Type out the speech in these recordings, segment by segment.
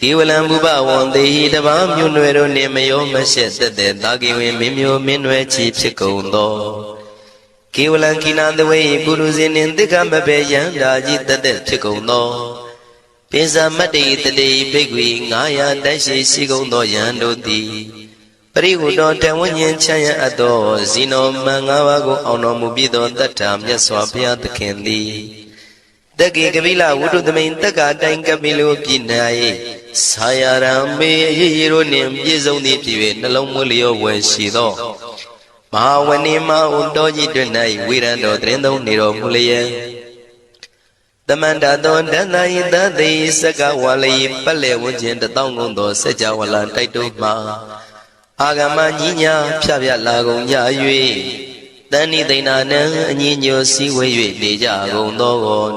ကေဝလံဘုဘဝံတေဟိတပားမြို့နွယ်တို့နှင့်မယောမရှက်သက်သက်တာကိဝင်မင်းမျိုးမင်းနွယ်ချီဖြစ်ကုန်သောကေဝလံကိနာတဝေပုရုဇဉ်နှင့်တိက္ခမဘေယံဓာကြီးသက်သက်ဖြစ်ကုန်သောပိဇာမတ္တိတတိဘိက္ခွေ900တိုက်ရှိရှိကုန်သောယံတို့သည်ပရိဟုတော်တဝဉ္ဉ္ချမ်းရအပ်သောဇီနောမန်၅ပါးကိုအောင်တော်မူပြီးသောတတ္ထာမြတ်စွာဘုရားသခင်သည် တက္ကေကပိလဝုဒ္ဓသမိန်တက္ကာတိုင်ကပိလိုပြည်၌ဆာယရံမေရေရေတို့နှင့်ပြည့်စုံသည်ဖြစ်၍နှလုံးမွေးလျောဝယ်ရှိသောမဟာဝဏိမဥတော်ကြီးတွင်၌ဝိရံတော်တရင်သုံးနေတော်မူလျက်တမန္တသောတန်သာယသတိစကဝါလိပက်လေဝဉ္ခြင်းတတောင်းကုန်သောစัจ java လာတိုက်တို့မှာအာဂမညီညာဖြဖြလာကုန်ကြ၍ တဏိသိဏနံအညီညွတ်စည်းဝေး၍နေကြကုန်သော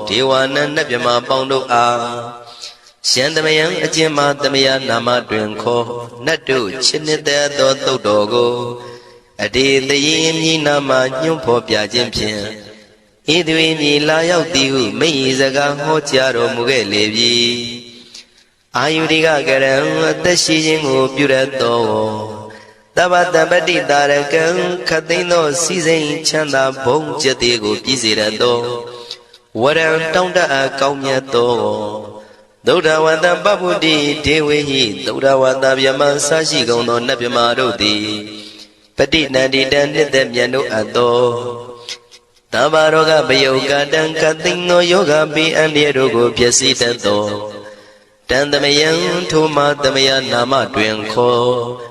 ဒေဝနံနတ်မြမပေါင်းတို့အားရှန္တမယံအကျဉ်းမသမယနာမတွင်ခေါ်နတ်တို့ချစ်နှစ်သက်သောသုတ်တော်ကိုအတေတရင်မြည်နာမညွန့်ဖော်ပြခြင်းဖြင့်ဤသွေမြည်လာရောက်သည်ဟုမိတ်ဤစကားဟောကြားတော်မူခဲ့လေပြီအာယုရိကကရံအသက်ရှိခြင်းကိုပြုရသော တဗ္ဗတပတိတာရကံခတ်သိမ်းသောစီစိန်ချမ်းသာဘုံကျက်သေးကို ပြည့်စေရသောဝရံတောင်းတအပ်ကောင်းမြတ်သောသုဒ္ဓဝတ္တပပုတ္တိဒေဝေဟိသုဒ္ဓဝတ္တဗျမဆရှိကုန်သောနတ်မြမာတို့သည်ပฏิနန္တိတံနှစ်သက်မြတ်တို့အပ်သောတဗ္ဗရောဂပယုတ်ကတံကသိင်သောယောဂပိအန္တရတို့ကိုဖြစ်စီတတ်သောတန်သမယံထိုမသမယနာမတွင်ခေါ်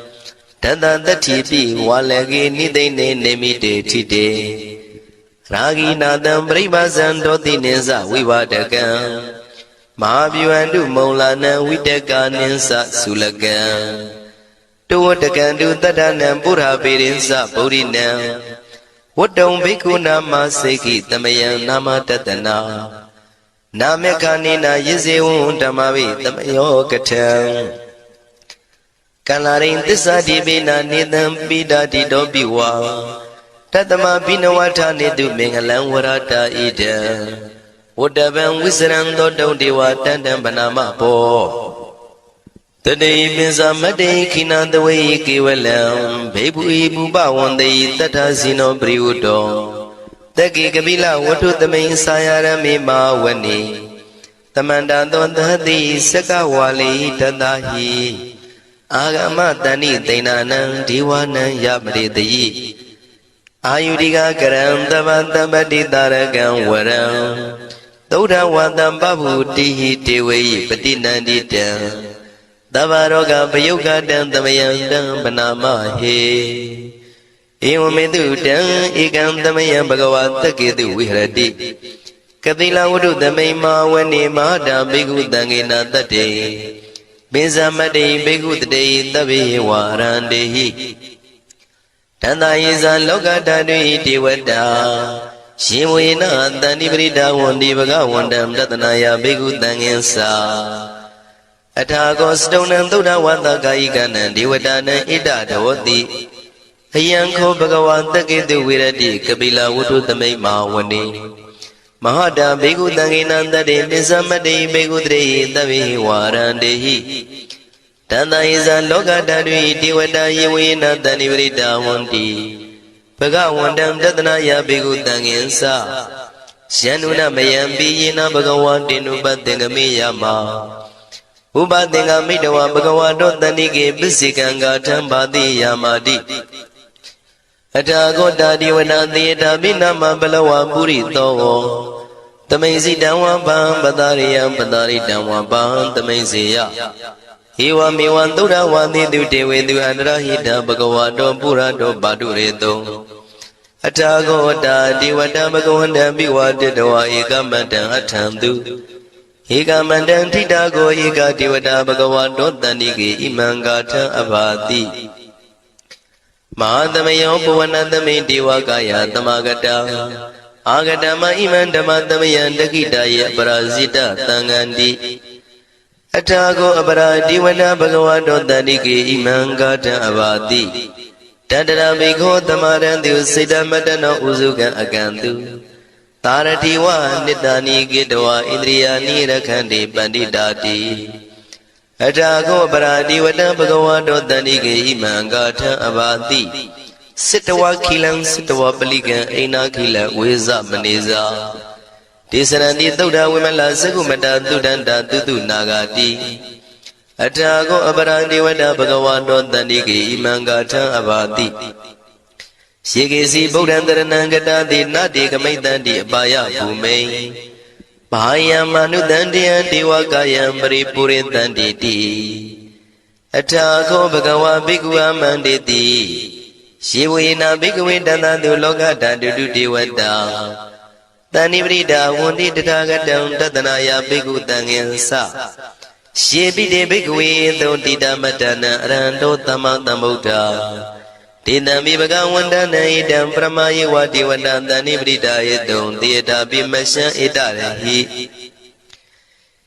တတတတ္ထိပိဝါလကေနိသိနေနေမိတေထိတေရာဂိနာတံပရိပါဇံတောတိနိသဝိဝဒကံမဟာဗျဝန္တုမုံလာနံဝိတကနိသသုလကံတဝတကံတုတတ္တနံပုရပေရိသဗုဒိနံဝတ္တုံဘိက္ခုနာမစေခိတမယံနာမတတနာနာမေခာနိနာယဇေဝံဓမ္မဝိတမယောကထံ ကလရိန်သစ္စာတိပိနာနေတံပိဒာတိတောပိဝါတတမဘိနဝထာနေတုမင်္ဂလံဝရတာဣဒံဝတ္တဗံဝိစရံသောတုံတေဝတန္တံဗနာမဘောတတိပိစမတ္တိခိနတဝေကေဝလံဘေဘူဤပုပဝန္တိတတ္ထဇိနောပရိဝတ္တောတက္ကေကပိလဝတ္ထုသမိန်စာယရမေမာဝနိတမန္တသောသတိစကဝါလိတတဟိ အာဂမတဏိသိဏနံဒေဝနံယပရိတိအာယုရိကကရံတဗ္ဗတပ္ပတိတာရကံဝရံသုဒ္ဓဝတံပဗုတိဟိတေဝေယပတိနန္တိတံသဗ္ဗရောဂပယုတ်ကတံသမယံတံပနာမဟေဧဝမေတုတံဧကံသမယံဘဂဝါတက္ကေတုဝိဟရတိကတိလဝတ္ထုသမိန်မာဝနေမဟာတာဘိက္ခုတံဃေနတတ္တေ ပိဇမတ္တိဘိက္ခုတတေသဗ္ဗေဝါရန္တေဟိတန္တာယေဇာလောကဓာတုဣတိဝတ္တာရှင်ဝေနတန္တိပရိဒဝန္တိဘဂဝန္တံတတနာယဘိက္ခုတံဃင်္စာအထာကောစတုံနံသုဒ္ဓဝတ္တကာယိကနံဒေဝတာနံဣဒဒဝတိအယံခောဘဂဝါတက္ကေတုဝိရတိကပိလဝတ္ထုသမိတ်မာဝနေ မဟာတာဘေကုတံကိနံတတေပစ္စမတေဘေကုတရေသဗ္ဗေဝါရန္တေဟိတန္တယေဇလောကဓာတုဣတိဝတယေဝေနတဏိပရိတာဝန္တိဘဂဝန္တံတတနာယဘေကုတံကိဉ္စယန္နုနမယံပိယေနဘဂဝါတေနုပတ္တေငမေယမဥပသင်္ကမိတဝဘဂဝါတောတဏိကေပစ္စေကံဂါထံဘာတိယာမာတိအထာဂောတာဒီဝနာသေတာပိနမဘလဝပုရိသော တမိန်စီတံဝပံပတာရိယံပတာရိတံဝပံတမိန်စီယဧဝမေဝံသုဒ္ဓဝါတိတုတေဝေသူအန္တရဟိတဘဂဝါတောပုရတောပါတုရေတောအထာဂောတာဒီဝတဘဂဝန္တံပိဝတတဝဧကမတံအထံတုဧကမန္တံထိတာကိုဧကတိဝတာဘဂဝါတောတန္တိကေဣမံဂါထံအဘာတိမဟာသမယောပဝနသမိဒေဝကာယသမဂတ အာဂတမဣမံဓမ္မသမယံတခိတယေအပရာဇိတသံဃန္တိအထာကိုအပရာဒီဝနဘဂဝတောတန္တိကေဣမံဂါထံအဘာတိတတရမေခောသမရံတုစေတမတနောဥစုကံအကံတုသာရတိဝနိတာနိကေတဝဣန္ဒြိယာနိရခန္တိပန္တိတာတိအထာကောပရာတိဝတံဘဂဝါတောတန္တိကေဣမံဂါထံအဘာတိ စိတဝခိလံစိတဝပလိကံအိနာခိလံဝေဇမနေဇာဒေသရဏိသုဒ္ဓဝိမလသကုမတသုဒန္တာတုတုနာဂာတိအထာကောအပရာတိဝတဘဂဝါတောတန္တိကေဣမံဂါထံအဘာတိယေကေစီဗုဒ္ဓံတရဏံကတာတိနတေကမိတ္တံတိအပါယဘူမိန်ဘာယံမနုတန္တယံဒေဝကာယံပရိပုရိတန္တိတိအထာခောဘဂဝါဘိက္ခုအမန္တေတိ ယေဝေနာဘိက္ခဝေတန္တတုလောကဓာတုတုဒေဝတာတဏိပရိဒါဝန္တိတထာဂတံတတနာယဘိက္ခုတံငင်္စရှေပိတေဘိက္ခဝေသောတိတမတ္တနံအရဟံတောသမ္မာသမ္ဗုဒ္ဓတေတံမိဘဂဝန္တနံဣတံပရမယေဝတိဝတံတဏိပရိဒါယေတုံတေတာပိမရှံဣတရဟိ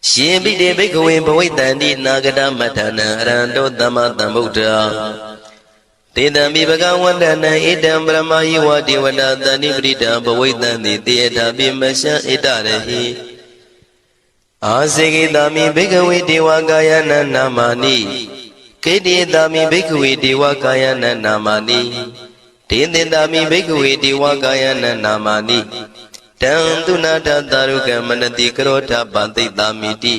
ရှင်ပိတေဘိက္ခဝေဘဝိတန္တိနာဂတမတ္တနံအရဟံတောသမ္မာသမ္ဗုဒ္ဓ တေတံမိဘဂဝန္တနံဣတံပရမယေဝတိဝတံတဏိပရိဒါဘဝိတန္တိတေတာပိမရှံဣတရဟိအာစေကိတာမိဘိက္ခဝေဒေဝကာယနာနာမာနိကေတိတာမိဘိက္ခဝေဒေဝကာယနာနာမာနိဒေသင်တာမိဘိက္ခဝေဒေဝကာယနာနာမာနိတံသူနာတသာရုကမနတိကရောထပန္တိတာမိတိ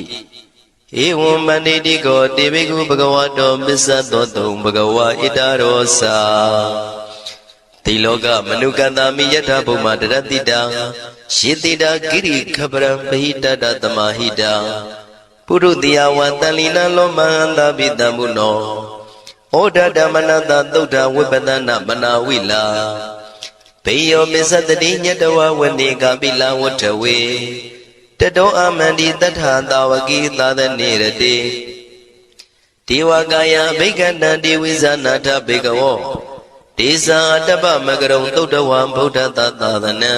ဧဝံမန္တိတိကောတေဘိက္ခုဘဂဝတောပစ္စသောတုံဘဂဝါဣတရောစာတိလောကမနုကန္တာမိယထဘုမတရတိတာယေတိတာကိရိခပရံပဟိတတသမဟိတာပုရုတိယဝတန်လီနလောမဟန္တာပိတံဘုနောဩဒဓမ္မနတသုဒ္ဓဝိပဒနာမနာဝိလာဘေယောမစ္စတတိညတဝဝနေကပိလဝတ္ထဝေ တတောအမန္တိတထသာဝကိသာသနေရတိဒေဝကာယဘိက္ခန္တံဒေဝိဇာနာထဘေကဝောဒေဇာတပ္ပမကရုံသုတ်တဝံဗုဒ္ဓတသာသနံ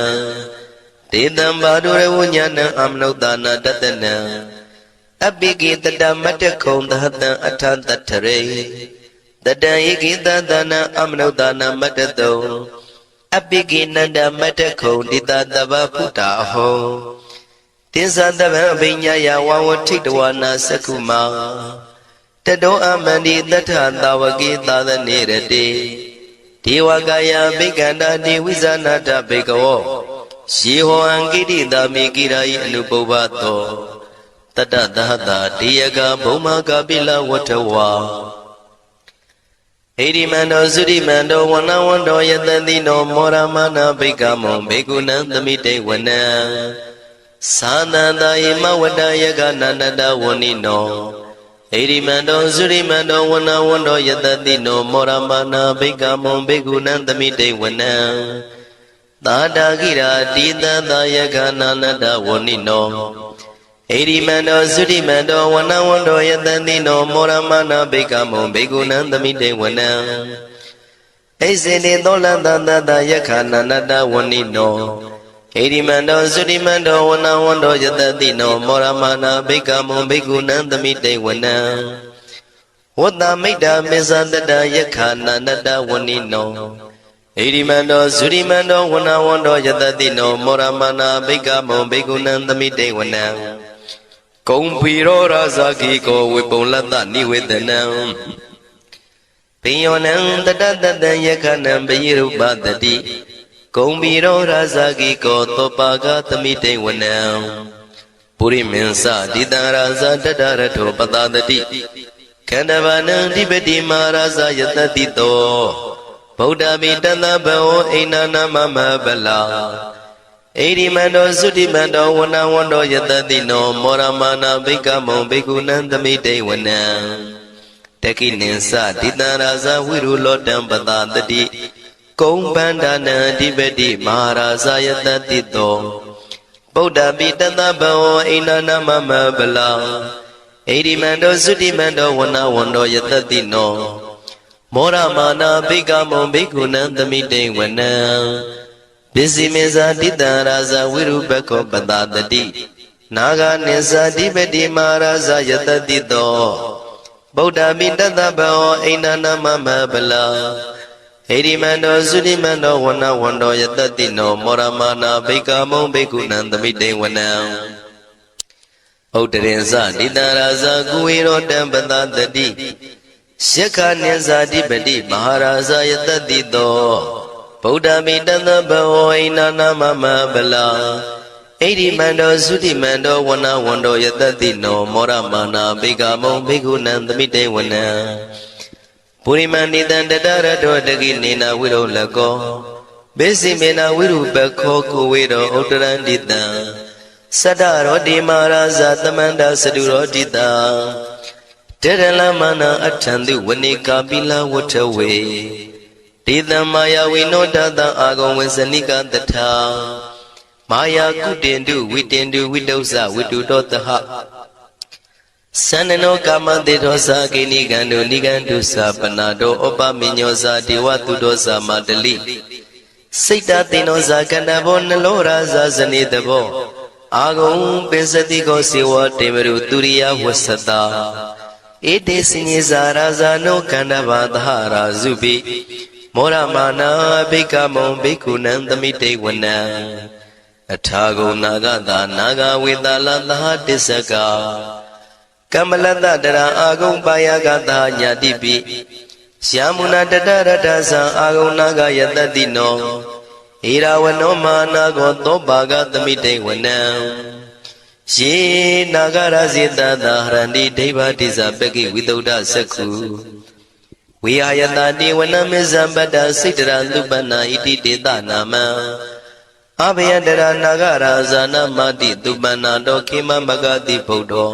ဒေတံဘာဒုရဝဉ္ဇဏံအမနုဿာနာတတနံအပိကိတတမတ္တခုံသဟတံအထံတထရေတတံဧကိတသနံအမနုဿာနာမတ္တတုံအပိကိနန္ဒမတ္တခုံတိတတဗ္ဗဖုတာဟော တင်္ဇတဗံအဘိညာယဝဝထိတဝနာသက္ကုမာတတောအမန္တိတထသာဝကေသာသနေရတေဒေဝကာယဘိက္ခန္တာဒေဝိဇာနာတဘေကဝောယေဟောအံကိတိတာမေကိရာယအနုပုဗ္ဗတောတတ္တသဟတာတေယကဘုံမာကပိလဝတ္ထဝါဣရိမန္တောသုရိမန္တောဝနဝန္တောယတတိနောမောရမနာဘိကမောဘေကုဏံသမိတေဝနံ သာနန္တယေမဝတ္တယကနန္တတဝဏိနောဣရိမန္တောသုရိမန္တောဝနဝန္တောယတတိနောမောရမနာဘိကမောဘေကုဏံသမိတေဝနံသာတာကိရာတိတသာယကနာနတဝဏိနောဣရိမန္တောသုရိမန္တောဝနဝန္တောယတတိနောမောရမနာဘိကမောဘေကုဏံသမိတေဝနံဣစေတေသောလန္တတတယခာနာနတဝဏိနော ဣရိမန္တောသုရိမန္တောဝနဝန္တောယတတိနောမောရမနာဘိကမောဘေကုဏံသမိတေဝနံဝတ္တမိတ်တာမေဇတတယခာနာနတဝဏိနောဣရိမန္တောဇုရိမန္တောဝနဝန္တောယတတိနောမောရမနာဘိကမောဘေကုဏံသမိတေဝနံကုံဖီရောရာဇာကိကောဝေပုံလတ္တနိဝေဒနံပိယောနံတတတတံယခနံပယိရုပတတိ ကုံဖီရောရာဇာကိကောသောပါကသမိတေဝနံပုရိမင်းစတိတံရာဇာတတရထောပတတတိခန္ဓဗာနံဓိပတိမာရာဇာယတတိတောဗုဒ္ဓမိတသဗဝအိန္ဒနာမမဗလာဣရိမန္တောသုတိမန္တောဝနဝန္တောယတတိနောမောရမနာဘိကမောဘိကုဏံသမိတေဝနံတကိနိသတိတံရာဇဝိရုလောတံပတတတိ ကုံဗန္ဒနံအဓိပတိမဟာရာဇယတတိတောဗုဒ္ဓမိတသဗဝအိန္ဒနာမမဗလာဣရိမန္တောသုတိမန္တောဝနဝန္တောယတတိနောမောရမာနာဘိကမောဘိက္ခုနံသမိတေဝနံပစ္စည်းမေဇာတိတံရာဇဝိရုပခောပတတတိနာဂာနိဇာတိပတိမာရာဇယတတိတောဗုဒ္ဓမိတတဘောအိန္ဒနာမမဗလာ ဟိရိမန္တောသုတိမန္တောဝနဝန္တောယတတိနောမောရမာနာဘိကမောဘိက္ခုနံသမိတေဝနံဥဒ္ဒရင်ဇတိတံရာဇကုဝေရောတံပတတတိယက္ခနိဇာတိပတိမဟာရာဇယတတိတောဗုဒ္ဓမိတသဘဝိနာနာမမဗလာဣရိမန္တောသုတိမန္တောဝနဝန္တောယတတိနောမောရမာနာဘေကမောဘေကုဏံသမိတေဝနံ ပုရိမန္တိတံတတရတောတကိနေနာဝိရုလကောဘေစီမေနာဝိရုပခောကိုဝေရောဥတရန္တိတံသတ္တရောတိမာရာဇသမန္တသတုရောတိတံတေရလမနာအထံသူဝနေကာပိလဝထဝေဒေတံမာယဝိနောတတံအာဂုံဝေစနိကတထာမာယာကုတင်တုဝိတင်တုဝိတုဇဝိတုတောတဟ သန္နနောကာမတေသောသာကိနိကံတုနိကံတုသာပနာတောဩပမိညောသာဒေဝတုတောသာမတလိစိတ်တသိနောဇာကန္တဘောနလောရာဇာဇနိတဘောအာဂုံပင်စတိကောစေဝတေမရုသူရိယဝဆတာဧတေစညေဇာရာဇာနောကန္တဘာသဟရာဇုပိမောရမာနာဘိကမောဘိက္ခုနံသမိတေဝနံအထာဂုံနာဂတာနာဂဝေတာလသဟတစ္စက ကမ္မလတတရာအာဂုံပါယကတာညာတိပိယာမုနာတတရတသံအာဂုံနာဂယတတိနောဣရာဝနောမာနာကောသောပါကသမိတေဝနံယေနာဂရဇေတသာဟရန္တိဒိဗ္ဗတိဇပကိဝိတုဒ္ဓသက္ခုဝိဟာယတတိဝနမေဇံပတ္တစိတ်တရသုပနာဣတိတေတနာမံအဘယတရနာဂရာဇာနာမတိသူပနာတောခေမမဂတိဗုဒ္ဓော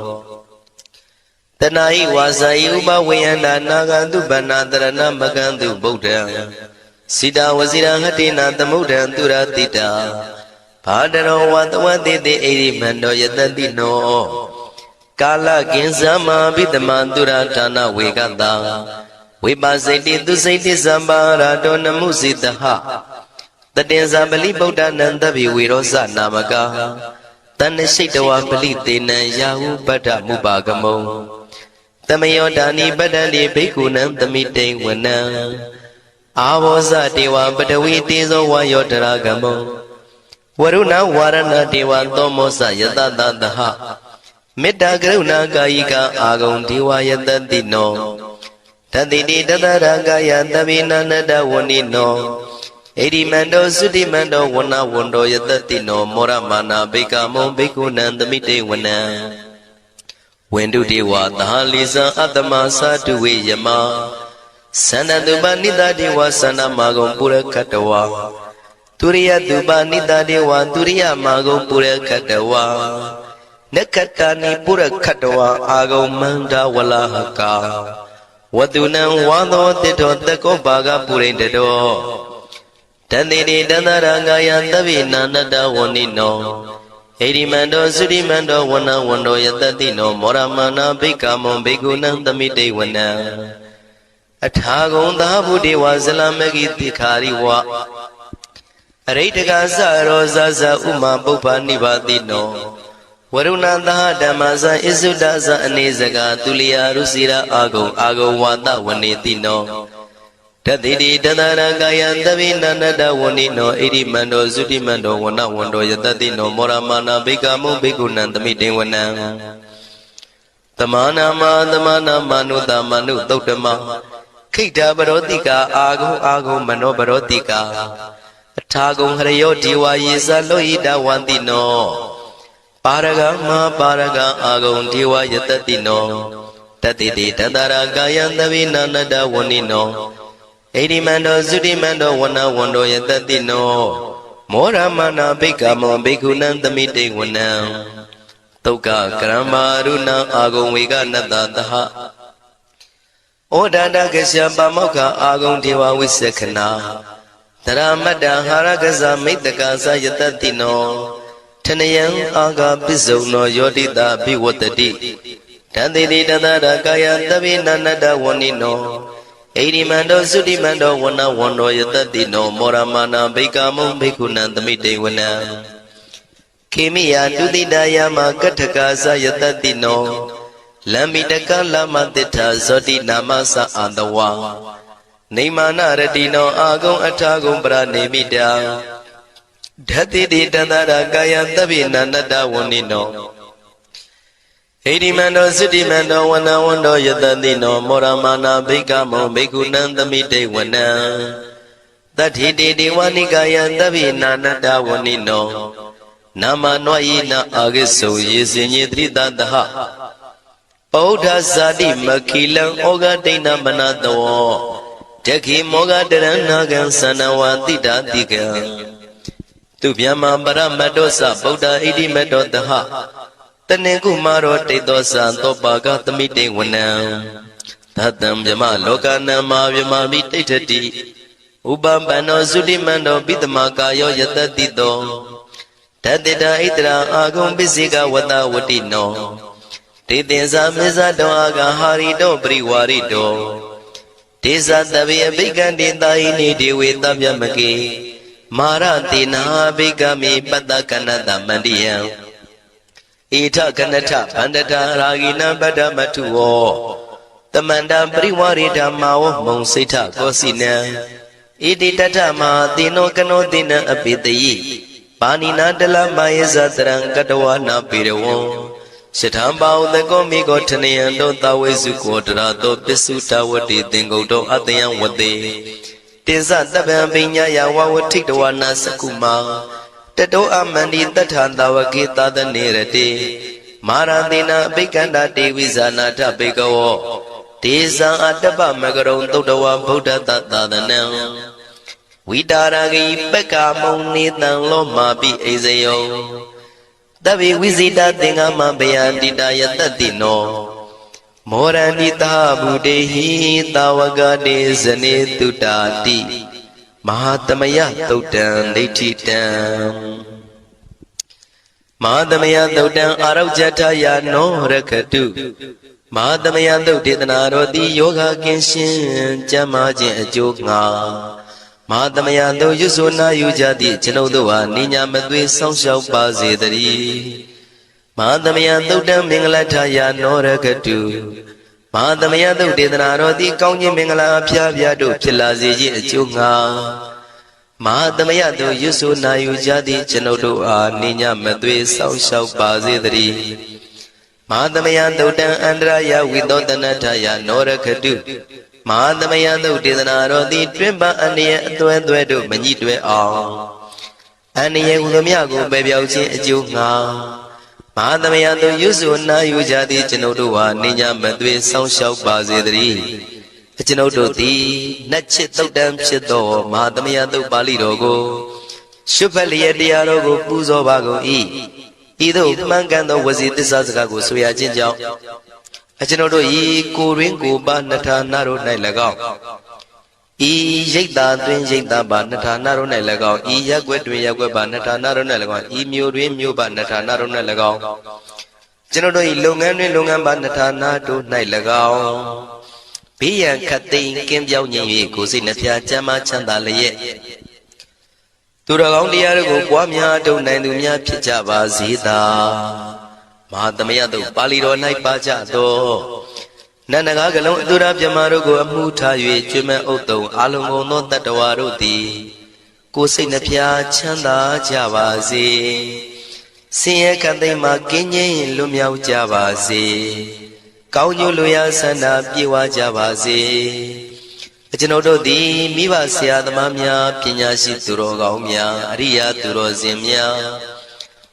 တဏှာဤဝါစာဤဥပဝေယန္တာနာဂန္တုပဏတရဏမကန္တုဗုဒ္ဓံစိတဝစီရဟတိနာသမုဒ္ဒံသူရတိတာဘာတရောဝတဝတိတိအိရိမန္တောယတတိနောကာလကင်္စမဘိတမန္တုရဌာနဝေကတာဝိပါစိတိသူစိတိသံပါရာတောနမှုစိတဟတတင်္ဇာပလိဗုဒ္ဓနံတပိဝေရောဇနာမကာတဏ္ဍရှိတဝပလိတေနံယာဟုပတ္ထမုပါကမုံ တမယောဒာနိပတ္တတိဘိက္ခုနံသမိတိန်ဝနံအာဘောဇတေဝပတဝီတေဇောဝါယောတရာကမုံဝရုဏဝါရဏတေဝသောမောဇယတတတဟမေတ္တာကရုဏာကာယိကအာဂုံဒေဝယတတိနောတတိတိတတရကာယသဗ္ဗိနန္တဝဏိနောဣတိမန္တောသုတိမန္တောဝနဝန္တောယတတိနောမောရမာနာဘိကမုံဘိက္ခုနံသမိတေဝနံ ဝန္တုတေဝသဟာလီဇံအတ္တမသာတုဝေယမသန္တတုပနိတတေဝသန္တမာကုံပုရခတဝါုရိယတုပနိတတေဝတုရိယမာဂုံပုရခတဝနက္ခတနိပုရခတဝအာဂုံမန္တဝလဟကဝတုနံဝါသောတိတောတကောပါကပုရိတတောတန်တိတိတန္တရာငာယံတဗိနာနတဝဏိနော ဣရိမန္တောသုရိမန္တောဝနဝန္တောယတတိနောမောရမနာဘိက္ခမောဘိက္ခုနံသမိတေဝနံအထာဂုံသာဗုဒေဝဇလမဂိတိခာရိဝအရိတကသရောဇဇဥမာပုပ္ပနိဗ္ဗာတိနောဝရုဏသဟဓမ္မဇံဣစုဒဇံအနေစကာသူလျာရုစီရာအာဂုံအာဂုံဝါဒဝနေတိနော တတိတိတတရကာယံသဗ္ဗိနန္တဝဏိနောဣရိမန္တောသုတိမန္တောဝနဝန္တောယတတိနောမောရမာနာဘိကမုဘိက္ခုနံသမိတေဝနံတမနာမတမနာမနုတမနုသုတ်တမခိတ္တပရောတိကာအာဂုံအာဂုံမနောပရောတိကာအထာဂုံဟရယောဒေဝယေဇလောဟိတဝန္တိနောပါရဂမပါရဂအာဂုံဒေဝယတတိနောတတိတိတတရာကာယံသဗိနာနတဝဏိနော ဣတိမန္တောသုတိမန္တောဝနဝန္တောယတတိနောမောရမနာဘိက္ခမောဘိက္ခုနံသမိတေဝနံတုတ်ကကရမရုဏအာဂုံဝေကနတတဟဩဒန္တကစ္စပမောက္ခအာဂုံဒေဝဝိသခနာတရမတ္တဟာရကဇမိတ္တကာသယတတိနောထနယံအာဂပစ္စုံနောယောတိတာဘိဝတ္တိတန်တိတိတတရကာယသဗ္ဗိနန္တဝဏိနော ဣရိမန္တောသုတိမန္တောဝနဝန္တောယတတိနောမောရမာနာဘိကာမုံဘိက္ခုနံသမိတေဝနံခေမိယတုတိတယမကထကာသယတတိနောလမ္မိတကလမတိထာဇောတိနာမသအာတဝါနေမာနရတိနောအာဂုံအထာဂုံပရနေမိတာဓတ္တိတိတန္တရာကာယသဗ္ဗိနန္တဝဏိနော ဣတိမန္တောသုတိမန္တောဝနဝန္တောယတတိနောမောရမာနာဘိကမောဘိက္ခုနံသမိတေဝနံတတိတိဒေဝနိကာယသဗ္ဗိနာနတဝဏိနောနာမနောယိနာအာဂိစုယေစင်ညေတိတတဟပောဓဇာတိမခိလံဩဃဒိဏမနတောတခိမောဃတရဏကံသနဝတိတာတိကံသူဗျမပရမတ္တောသဗုဒ္ဓဣတိမတ္တောတဟ တနေကုမာရောတိတောသံသောပါကသမိတေဝနံသတ္တံမြမလောကနံမာမြမမိတိဋ္ဌတိဥပပန္နောသုတိမန္တောပိတမကာယောယတတိတောတတ္တတာဣတရာအာဂုံပစ္စေကဝတဝတိနောတေတင်္စာမေဇတောအာဂဟာရိတောပရိဝါရိတောဒေဇတဗေအဘိကံတေတာဟိနေဒေဝေတဗျမကေမာရတိနာဘိကမိပတ္တကနတမန္တိယံ ဣထကနထဗန္တတာရာဂိနံပတ္တမထုဝောတမန္တပရိဝရိဓမ္မာဝမုံစိဋ္ဌကောစီနံဣတိတထမသေနောကနောတိနံအပိတယိပါဏိနာတလမယေဇတရံကတဝနာပေရဝံရှထံပါဥတကောမိကောထနယံတောသဝေစုကောတရာတောပစ္စုတဝတိသင်္ကုတ်တောအတယံဝတေတင်္စတပံပိညာယဝဝထိတဝနာစကုမာ တတောအမန္တိတထံတဝကေသဒနေရတေမာရတိနာအဘိကန္တာတေဝိဇာနာထဘေကဝောဒေဇံအတ္တပမကရုံသုတ်တဝဗုဒ္ဓတသာသနံဝိတာရဂိပက္ကမုံနေတံလောမာပိအိဇယောတဗ္ဗေဝိဇိတသင်္ဃမဘယန္တိတယတတိနောမောရဏိတာဗုတေဟိတာဝကတေဇနေတုတာတိ မဟာသမယသုတ်တံဒိဋ္ဌိတံမဟာသမယသုတ်တံအာရောဇထယာနောရခတုမဟာသမယသုတ်ဒေသနာတော်တိယောဂကင်းရှင်းကျမ်းမာခြင်းအကျိုးငှာမဟာသမယသုတ်ရွတ်ဆိုနာယူကြသည့်ကျွန်ုပ်တို့ဟာနိညာမသွေဆောင်းလျှောက်ပါစေတည်းမဟာသမယသုတ်တံမင်္ဂလထယာနောရခတု မဟာသမယသုတ်ဒေသနာတော်သည်ကောင်းခြင်းမင်္ဂလာအဖျားဖျားတို့ဖြစ်လာစေခြင်းအကျိုးငှာမဟာသမယသို့ရွတ်ဆိုနာယူကြသည့်ကျွန်ုပ်တို့အားနိညာမသွေဆောင်းလျှောက်ပါစေတည်းမဟာသမယသုတ်တံအန္တရာယဝိသောတနထယနောရခတုမဟာသမယသုတ်ဒေသနာတော်သည်တွင်ပအန္တရာအသွဲသွဲတို့မညှိတွဲအောင်အန္တရာဟူသည်မြကိုပယ်ပြောက်ခြင်းအကျိုးငှာ မဟာသမယတို့ရွစုနာယူကြသည်ကျွန်ုပ်တို့ဟာနေညာမသွေဆောင်းလျှောက်ပါစေတည်းကျွန်ုပ်တို့သည်နှက်ချစ်တုတ်တံဖြစ်သောမဟာသမယတုတ်ပါဠိတော်ကိုရှုဖက်လျက်တရားတော်ကိုပူဇော်ပါကုန်၏ဤသို့မှန်ကန်သောဝစီသစ္စာစကားကိုဆိုရခြင်းကြောင့်အကျွန်ုပ်တို့ဤကိုရင်းကိုပါနှထာနာတို့၌၎င်း ဤရိတ်တာတွင်ရိတ်တာပါနှထာနာတို့၌၎င်းဤရက်ွက်တွင်ရက်ွက်ပါနှထာနာတို့၌၎င်းဤမြို့တွင်မြို့ပါနှထာနာတို့၌၎င်းကျွန်ုပ်တို့ဤလုပ်ငန်းတွင်လုပ်ငန်းပါနှထာနာတို့၌၎င်းဘေးရန်ခတ်သိမ်းကင်းပြောင်းခြင်း၍ကိုယ်စိတ်နှဖျားချမ်းသာချမ်းသာလျက်သူတော်ကောင်းတရားတို့ကိုပွားများထုတ်နိုင်သူများဖြစ်ကြပါစေသာမဟာသမယတို့ပါဠိတော်၌ပါကြသော နန္ဒကားကလုံးအတုရပြမတို့ကိုအမှုထား၍ကျွမ်းမဥတုံအာလုံကုန်သောတတ္တဝါတို့သည်ကိုယ်စိတ်နှဖျားချမ်းသာကြပါစေဆင်းရဲကံသိမ်းမှကင်းငြိမ်းလွတ်မြောက်ကြပါစေကောင်းကျိုးလိုရာဆန္ဒပြေဝကြပါစေအကျွန်ုပ်တို့သည်မိဘဆရာသမားများပညာရှိသူတော်ကောင်းများအရိယာသူတော်စင်များ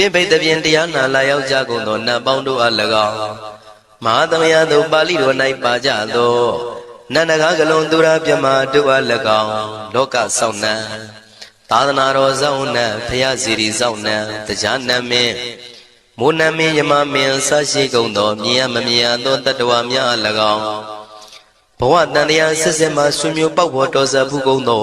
ပြင့်ပိတ်သဖြင့်တရားနာလာရောက်ကြကုန်သောနတ်ပေါင်းတို့အား၎င်းမဟာသမယသို့ပါဠိတော်၌ပါကြသောနန္ဒကားကလွန်သူရပြမတို့အား၎င်းလောကဆောင်နှံသာသနာတော်ဆောင်နှံဖရာစီရီဆောင်နှံတရားနမင်းမိုးနမင်းယမမင်းဆရှိကုန်သောမြင်ရမမြင်ရသောတတ္တဝါများအား၎င်းဘဝတန်တရားဆက်ဆက်မှဆွေမျိုးပေါက်ဖို့တော်စပ်ဘူးကုန်သော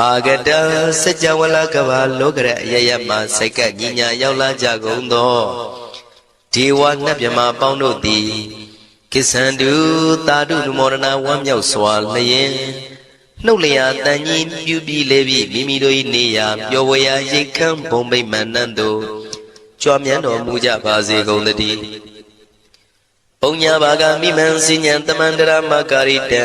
အာဂတစัจ java လကဘာလောကရအယယမစိတ်ကညီညာရောက်လာကြကုန်သောဒေဝနတ်မြမပေါင်းတို့သည်ကိသန္တုတာတုနုမောဒနာဝမ်းမြောက်စွာလျင်နှုတ်လျာတန်ကြီးပြူပြီးလေပြီးမိမိတို့၏နေရာပျော်ဝရာရိတ်ခမ်းဘုံမိတ်မှန်နှံ့သို့ကြွမြန်းတော်မူကြပါစေကုန်တည်းပုံညာဘာကမိမံစဉ္ဉံတမန္တရမကာရိတံ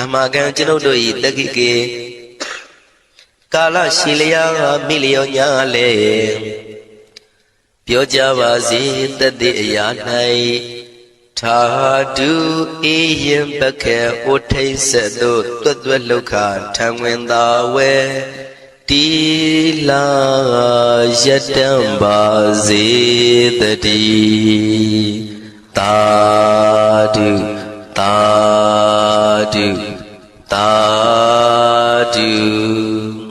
အမကံကျွန်ုပ်တို့၏တက္ကိကေကာလရှိလျာမိလျောညာလေပြောကြပါစေတသက်အရာ၌သာဓုအေးရင်ပကေဩထိတ်ဆက်တို့တွတ်တွတ်လောက်ခထံဝင်သာဝဲတီလာယတံပါစေတည်းသာဓု သာဓုသာဓု